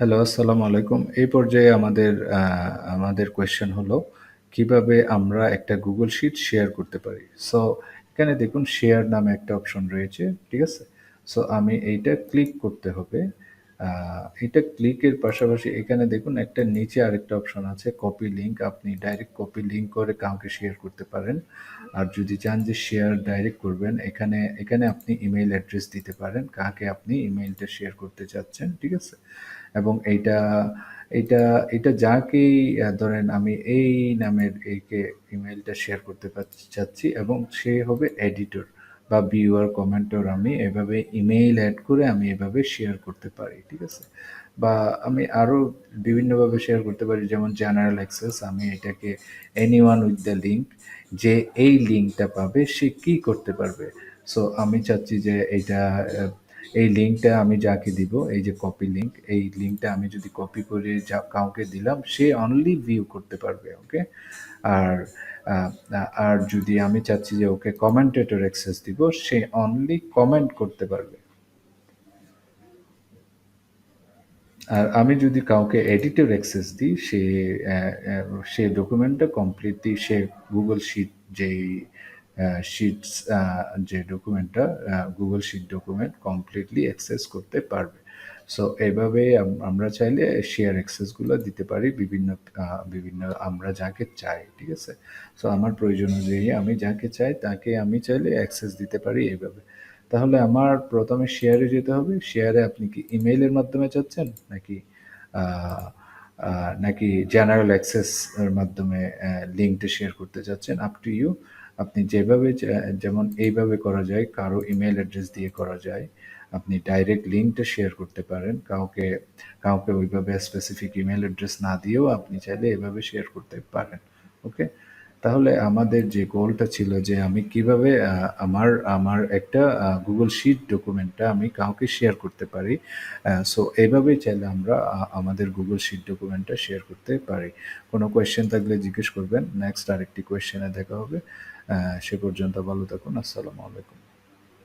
Hello, আসসালামু আলাইকুম। এই পর্যায়ে আমাদের আমাদের কোয়েশ্চেন হলো, কীভাবে আমরা একটা গুগল শিট শেয়ার করতে পারি? সো এখানে দেখুন শেয়ার নামে একটা অপশন রয়েছে, ঠিক আছে? সো আমি এইটা ক্লিক করতে হবে। এটা ক্লিকের পাশাপাশি এখানে দেখুন একটা নিচে আরেকটা অপশন আছে কপি লিঙ্ক। আপনি ডাইরেক্ট কপি লিঙ্ক করে কাউকে শেয়ার করতে পারেন। আর যদি চান যে শেয়ার ডাইরেক্ট করবেন, এখানে এখানে আপনি ইমেইল অ্যাড্রেস দিতে পারেন, কাকে আপনি ইমেইলটা শেয়ার করতে চাচ্ছেন, ঠিক আছে? এবং এইটা এইটা এটা যাকেই ধরেন আমি এই নামের একে ইমেইলটা শেয়ার করতে চাচ্ছি এবং সে হবে এডিটর বা ভিউয়ার, কমেন্টর আমি এভাবে ইমেইল অ্যাড করে আমি এভাবে শেয়ার করতে পারি, ঠিক আছে? বা আমি আরও বিভিন্নভাবে শেয়ার করতে পারি যেমন জেনারেল অ্যাক্সেস আমি এটাকে এনিওয়ান উইথ দ্য লিঙ্ক যে এই লিঙ্কটা পাবে সে কি করতে পারবে? সো আমি চাচ্ছি যে এইটা আ এই লিঙ্কটা আমি যাকে দিব, এই যে কপি লিঙ্ক, এই লিঙ্কটা আমি যদি কপি করে যা কাউকে দিলাম, সে অনলি ভিউ করতে পারবে, ওকে? আর আর যদি আমি চাচ্ছি যে ওকে কমেন্টেটর অ্যাক্সেস দিব, সে অনলি কমেন্ট করতে পারবে। আর আমি যদি কাউকে এডিটর অ্যাক্সেস দিই, সে সে ডকুমেন্টটা কমপ্লিটলি সে গুগল Sheet যেই শিটস যে ডকুমেন্টটা Google Sheet document completely access করতে পারবে। সো এভাবে আমরা চাইলে শেয়ার অ্যাক্সেসগুলা দিতে পারি বিভিন্ন বিভিন্ন আমরা যাকে চাই, ঠিক আছে? সো আমার প্রয়োজন অনুযায়ী আমি যাকে চাই তাকে আমি চাইলে অ্যাক্সেস দিতে পারি এভাবে। তাহলে আমার প্রথমে শেয়ারে যেতে হবে। শেয়ারে আপনি কি ইমেইলের মাধ্যমে চাচ্ছেন? নাকি নাকি জেনারেল অ্যাক্সেস মাধ্যমে লিঙ্কটা শেয়ার করতে চাচ্ছেন? Up to you. আপনি যেভাবে যেমন এইভাবে করা যায়, কারও ইমেল অ্যাড্রেস দিয়ে করা যায়। আপনি ডাইরেক্ট লিঙ্কটা শেয়ার করতে পারেন। কাউকে কাউকে ওইভাবে স্পেসিফিক ইমেল অ্যাড্রেস না দিয়েও আপনি চাইলে এভাবে শেয়ার করতে পারেন। ওকে? তাহলে আমাদের যে গোলটা ছিল যে আমি কীভাবে আমার আমার একটা গুগল শিট ডকুমেন্টটা আমি কাউকে শেয়ার করতে পারি। সো এইভাবেই চাইলে আমরা আমাদের গুগল শিট ডকুমেন্টটা শেয়ার করতে পারি। কোনো কোয়েশ্চেন থাকলে জিজ্ঞেস করবেন। নেক্সট আরেকটি কোয়েশ্চেনে দেখা হবে। সে পর্যন্ত ভালো থাকুন। আসসালামু আলাইকুম।